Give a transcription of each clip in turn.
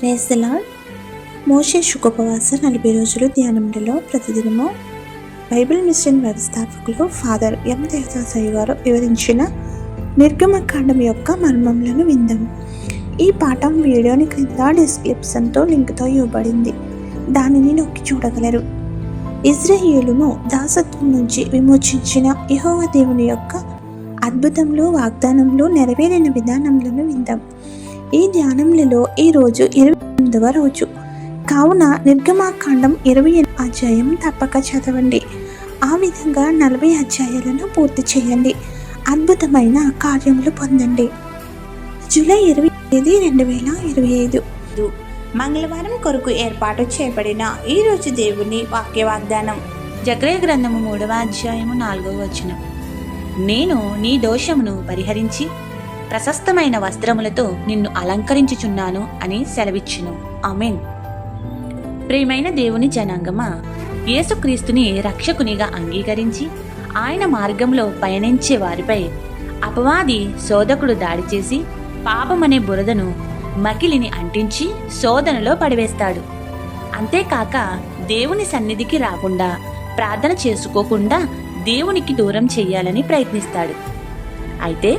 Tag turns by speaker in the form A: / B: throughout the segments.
A: ప్రేసలా మోషే శుకోపవాస నలభై రోజులు ధ్యానంలో ప్రతిదినము బైబిల్ మిషన్ వ్యవస్థాపకులు ఫాదర్ ఎం దేవదాసయ్య గారు వివరించిన నిర్గమకాండం యొక్క మర్మములను విందాం. ఈ పాఠం వీడియోని క్రింద డిస్క్రిప్షన్తో లింక్తో ఇవ్వబడింది. దానిని నొక్కి చూడగలరు. ఇజ్రాయేలును దాసత్వం నుంచి విమోచించిన యహోవ దేవుని యొక్క అద్భుతంలో వాగ్దానంలో నెరవేరిన విధానములను విందాం. ఈ ధ్యానములలో ఈ రోజు ఇరవై ఎనిమిదవ రోజు. కావున నిర్గమాకాండం ఇరవై ఎనిమిది అధ్యాయం తప్పక చదవండి. ఆ విధంగా నలభై అధ్యాయాలను పూర్తి చేయండి. అద్భుతమైన కార్యములు పొందండి. జూలై ఇరవై తేదీ రెండు వేల ఇరవై ఐదు. మంగళవారం కొరకు ఏర్పాటు చేయబడిన ఈరోజు దేవుని వాక్య వాగ్దానం
B: జక్రయ గ్రంథము మూడవ అధ్యాయము నాలుగవ వచనం. నేను నీ దోషమును పరిహరించి ప్రశస్తమైన వస్త్రములతో నిన్ను అలంకరించుచున్నాను అని సెలవిచ్చును. అమెన్ ప్రియమైన దేవుని జనాంగమా యేసుక్రీస్తుని రక్షకునిగా అంగీకరించి ఆయన మార్గంలో పయనించే వారిపై అపవాది శోధకుడు దాడి చేసి పాపమనే బురదను మకిలిని అంటించి శోధనలో పడివేస్తాడు. అంతేకాక దేవుని సన్నిధికి రాకుండా ప్రార్థన చేసుకోకుండా దేవునికి దూరం చేయాలని ప్రయత్నిస్తాడు. అయితే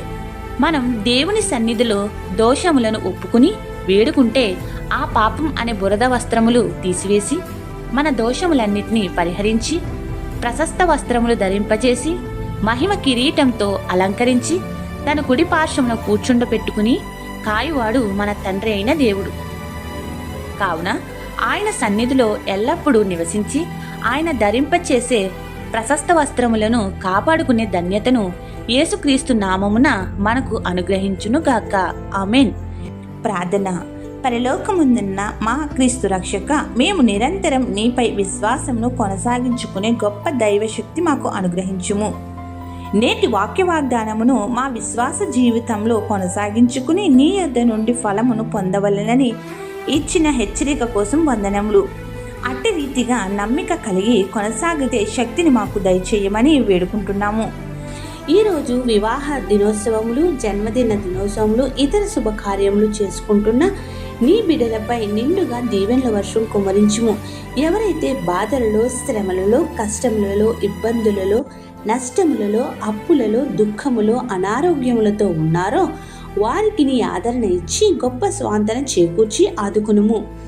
B: మనం దేవుని సన్నిధిలో దోషములను ఒప్పుకుని వేడుకుంటే ఆ పాపం అనే బురద వస్త్రములు తీసివేసి మన దోషములన్నిటినీ పరిహరించి ప్రశస్త వస్త్రములు ధరింపజేసి మహిమ కిరీటంతో అలంకరించి తన కుడి పార్శ్వమున కూర్చుండపెట్టుకుని కాయువాడు మన తండ్రి అయిన దేవుడు. కావున ఆయన సన్నిధిలో ఎల్లప్పుడూ నివసించి ఆయన ధరింపచేసే ప్రశస్త వస్త్రములను కాపాడుకునే ధన్యతను యేసుక్రీస్తు నామమున మనకు అనుగ్రహించునుగాక ఆమెన్.
A: ప్రార్థన. పరలోకముందున్న మా క్రీస్తు రక్షక మేము నిరంతరం నీపై విశ్వాసమును కొనసాగించుకునే గొప్ప దైవశక్తి మాకు అనుగ్రహించుము. నేటి వాక్య వాగ్దానమును మా విశ్వాస జీవితంలో కొనసాగించుకుని నీ యొద్ద నుండి ఫలమును పొందవలనని ఇచ్చిన హెచ్చరిక కోసం వందనములు. అట్టి రీతిగా నమ్మిక కలిగి కొనసాగితే శక్తిని మాకు దయచేయమని వేడుకుంటున్నాము.
B: ఈరోజు వివాహ దినోత్సవములు జన్మదిన దినోత్సవములు ఇతర శుభకార్యములు చేసుకుంటున్న నీ బిడ్డలపై నిండుగా దీవెనల వర్షం కుమరించుము. ఎవరైతే బాధలలో శ్రమలలో కష్టములలో ఇబ్బందులలో నష్టములలో అప్పులలో దుఃఖములో అనారోగ్యములతో ఉన్నారో వారికి నీ ఆదరణ ఇచ్చి గొప్ప స్వాంతన చేకూర్చి ఆదుకునుము.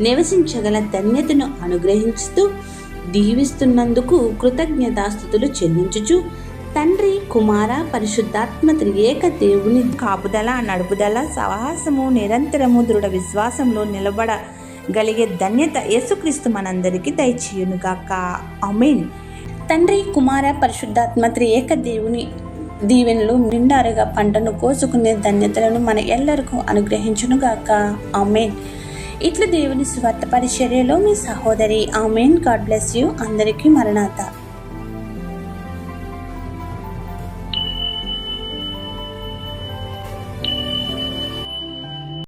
B: నివసించగల ధన్యతను అనుగ్రహిస్తూ దీవిస్తున్నందుకు కృతజ్ఞతాస్థుతులు చెల్లించుచు తండ్రి కుమార పరిశుద్ధాత్మ త్రియేక దేవుని
A: కాపుదల నడుపుదల సాహసము నిరంతరము దృఢ విశ్వాసంలో నిలబడగలిగే ధన్యత యేసుక్రీస్తు మనందరికీ దయచేయునుగాక. అమీన్
B: తండ్రి కుమార పరిశుద్ధాత్మ త్రియేక దేవుని దీవెనలు నిండారుగా పంటను కోసుకునే ధన్యతలను మన ఎల్లరికూ అనుగ్రహించునుగాక. ఆమెన్. ఇట్లు దేవుని స్వార్థ పరిచర్యలో మీ సహోదరి. ఆమెన్. God bless you. అందరికీ మరణాత.